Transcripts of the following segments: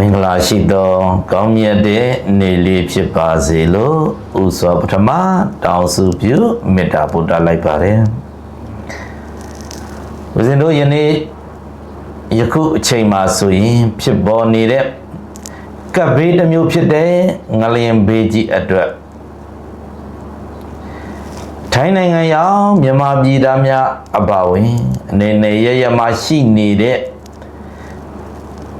မင်္ဂလာရှိသောကောင်းမြတ်တဲ့နေ့လေးဖြစ်ပါစေလို့ဥစွာပထမတောင်းစုပြုမေတ္တာပို့တလိုက်ပါတယ်ဦးဇင်းတို့ယနေ့ယခုအချိန်မှာဆိုရင် ဖြစ်ပေါ်နေတဲ့ကပ်ဘေးတစ်မျိုးဖြစ်တဲ့ငလျင်ဘေးကြီးအတွက်ထိုင်းနိုင်ငံရောက်မြန်မာပြည်သားများအပါအဝင်အနေနဲ့ရရမရှိနေတဲ့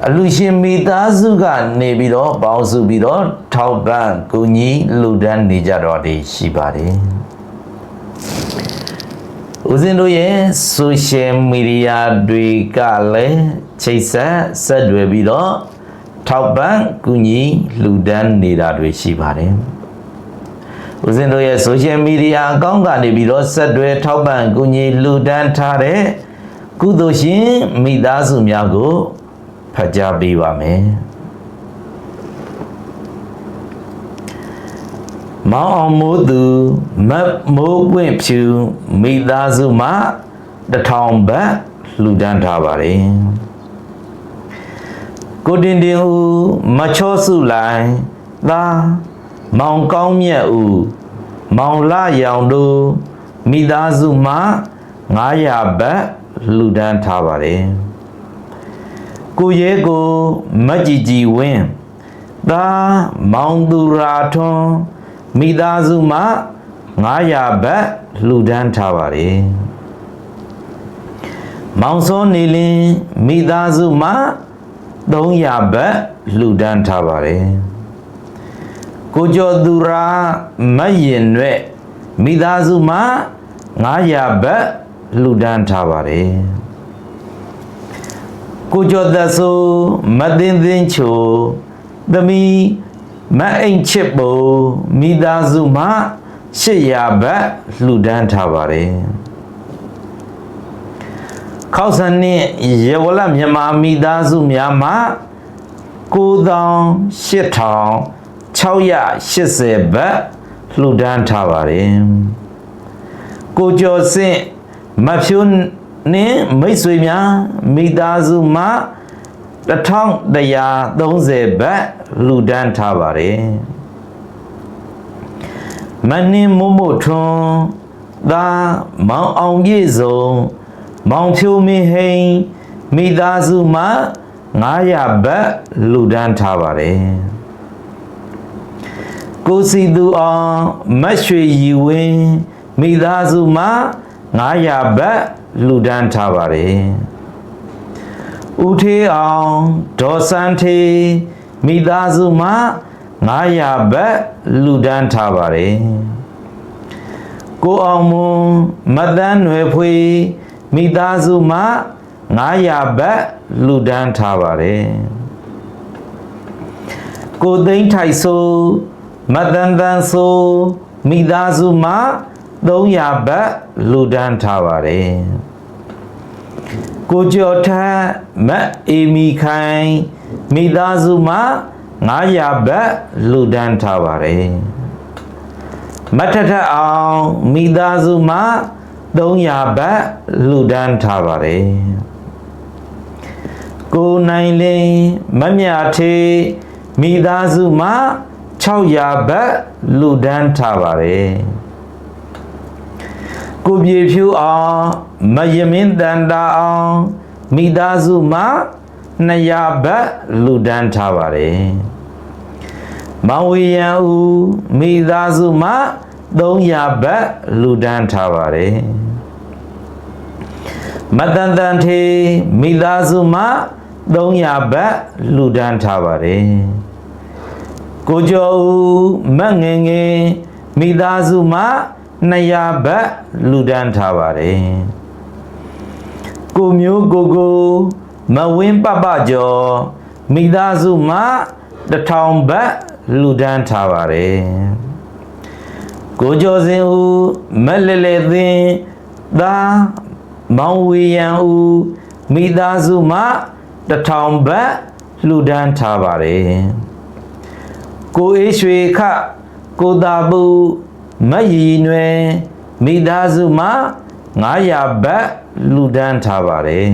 အလူရှင်မိသားစုကနေပြီးတော့ပေါင်းစုပြီးတော့ထောက်ပံ့ကူညီလူဒန်းနေကြတော့တွေရှိပါတယ်ဦးဇင်းတို့ရဲ့ဆိုရှယ်မီဒီယာတွေကလည်းချိတ်ဆက်ဆက်တွေပြီးတော့ထောက်ပံ့ကူညီလူဒန်းနေတာတွေရှိပါတယ်ဦးဇင်းတို့ရဲ့ဆိုရှယ်မီဒီယာအကောင့်ကနေပြီးတော့ဆက်တွေထောက်ပံ့ကူညီလူဒန်းထားတဲ့ကုသိုလ်ရှင်မိသားစုများကို ဖတ်ကြားပေးပါမယ်မောင်အောင်မိုးသူမတ်မိုးပွင့်ဖြူမိသားစုမှတထောင်ဘတ်လှူဒန်းထားပါတယ်ကိုတင်တင်ဦးမချောစုလိုက်သာမောင်ကောင်းမြတ်ဦးမောင်လာရောင်တို့မိသားစုမှ900ဘတ်လှူဒန်းထားပါတယ် ကိုရဲကိုမတ်ကြည်ကြည်ဝင်းသာမောင်သူရာထွန်းမိသားစုမှ900ဘတ်လှူဒန်းထားပါတယ်မောင်စောနေလင်းမိသားစုမှ300ဘတ်လှူဒန်းထားပါတယ်ကိုကျော်သူရာမတ်ရင်ရွဲ့မိသားစုမှ900ဘတ်လှူဒန်းထားပါတယ် ကိုကျော်သက်ဆိုမတ်သင်းသင်းချိုသမီးမတ်အိမ်ချစ်ပုံမိသားစုမှ800ဘတ်လှူဒန်းထားပါတယ်ခောက်ဆန်နှင့်ရေဝလမြန်မာမိသားစုများမှ9880ဘတ်လှူဒန်းထားပါတယ်ကိုကျော်စင့်မဖြိုး နှင်းမိတ်ဆွေများမိသားစုမှ1130ဘတ်လှူဒန်းထားပါတယ်မနှင်းမို့မို့ထွန်းသာမောင်အောင်ပြည့်စုံမောင်ဖြိုးမင်းဟိန်မိသားစုမှ900ဘတ်လှူဒန်းထားပါတယ်ကိုစီသူအောင်မတ်ရွှေရီဝင်းမိသားစုမှ900ဘတ် လှူဒန်းထားပါတယ်ဦးထေးအောင်ဒေါ်စန်းထေးမိသားစုမှ900ဘတ်လှူဒန်းထားပါတယ်ကိုအောင်မွန်မတန်းနွယ်ဖွေမိသားစုမှ900ဘတ်လှူဒန်းထားပါတယ်ကိုသိန်းထိုက်ဆိုမတန်တန်ဆိုမိသားစုမှ 300ဘတ်လှူဒန်းထားပါတယ်ကိုကျော်ထက်မတ်အေမီခိုင်မိသားစုမှ900ဘတ်လှူဒန်းထားပါတယ်မတ်ထထအောင်မိသားစုမှ300ဘတ်လှူဒန်းထားပါတယ်ကိုနိုင်လင်းမမြထေမိသားစုမှ600ဘတ်လှူဒန်းထားပါတယ် ကိုပြေဖြူအောင်မယမင်းတန်တာအောင်မိသားစုမှ200ဘတ်လူဒန်းထားပါတယ်မောင်ဝီယံဦးမိသားစုမှ300ဘတ်လူဒန်းထားပါတယ်မတန်တန်ထေမိသားစုမှ300ဘတ်လူဒန်းထားပါတယ်ကိုကျော်ဦးမတ်ငယ်ငယ်မိသားစုမှ 200ဘတ်လူဒန်းထားပါတယ်ကိုမျိုးကိုကိုမဝင်းပပကျော်မိသားစုမှ1000ဘတ်လူဒန်းထားပါတယ်ကိုကျော်စင်ဦးမလဲလဲသင်းသာမောင်ဝေယံဦးမိသားစုမှ1000ဘတ်လှူဒန်းထားပါတယ်ကိုအေးရွှေခကိုတာပူ မတ်ရီနွယ်မိသားစုမှ900ဘတ်လူဒန်းထားပါတယ်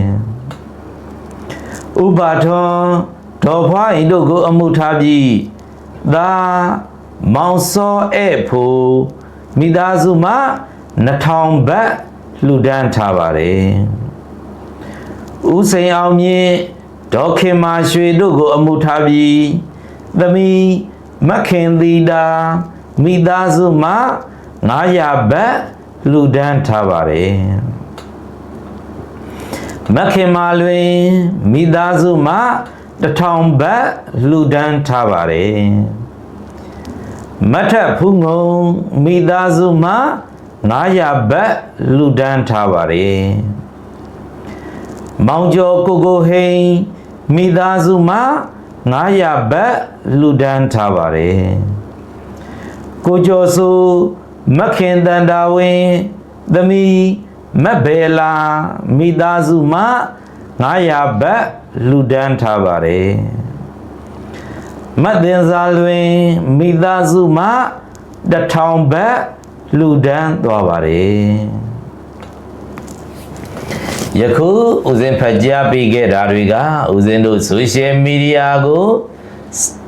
ဥပါထွန်ဒတော်ဖွားရင်တို့ကိုအမှုထားပြီးသာမောင်စောဧဖို့မိသားစုမှ2000ဘတ်လှူဒန်းထားပါတယ်ဦးစိန်အောင်မြင့်ဒေါခင်မာရွှေတို့ကိုအမှုထားပြီးသမီးမခင်သီတာ မိသားစုမှ900ဘတ်လှူဒန်းထားပါတယ်မခင်မာလွင်မိသားစုမှ1000ဘတ်လှူဒန်းထားပါတယ်မထက်ဖူးငုံမိသားစုမှ900ဘတ်လှူဒန်းထားပါတယ်မောင်ကျော်ကိုကိုဟိန်မိသားစုမှ900ဘတ်လှူဒန်းထားပါတယ် ကိုကျော်စုမခင်တန်တာဝင်းသမီးမက်ဘဲလာမိသားစုမှ900ဘတ်လှူဒန်းထားပါတယ်မတ်တင်စာလွင်မိသားစုမှ1000ဘတ်လှူဒန်းသွားပါတယ်ယခုဦးဇင်းဖတ်ကြားပေးခဲ့တာတွေကဦးဇင်းတို့ဆိုရှယ်မီဒီယာကို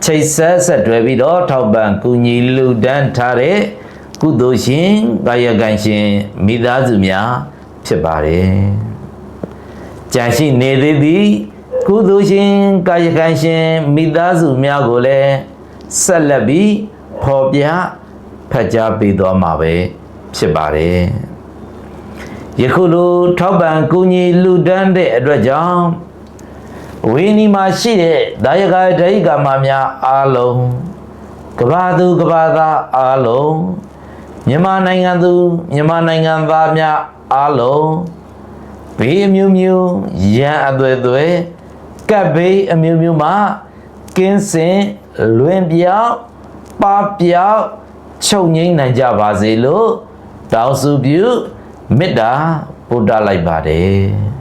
ချိတ်ဆက်ဆက်တွဲပြီးတော့ထောက်ပံ့ကူညီလှူဒန်းထားတဲ့ကုသိုလ်ရှင်ကာယကံရှင်မိသားစုများဖြစ်ပါတယ်ကြံရှိနေသေးသည်ကုသိုလ်ရှင်ကာယကံရှင်မိသားစုများကိုလည်းဆက်လက်ပြီးဖော်ပြဖတ်ကြားပေးသွားမှာပဲဖြစ်ပါတယ်ယခုလိုထောက်ပံ့ကူညီလှူဒန်းတဲ့အတွက်ကြောင့် ဝိနီမှာရှိတဲ့ဒါယကဒိဋ္ဌကာမများအားလုံးကဘာသူကဘာသားအားလုံးမြန်မာနိုင်ငံသူမြန်မာနိုင်ငံသားများအားလုံးဘေးအမျိုးမျိုးရန်အသွဲသွဲကပ်ဘေးအမျိုးမျိုးမှာကင်းစင်လွင်ပြောက်ပါပြောက်ချုပ်ငိမ့်နိုင်ကြပါစေလို့တောင်းစုပြုမေတ္တာပို့တလိုက်ပါတယ်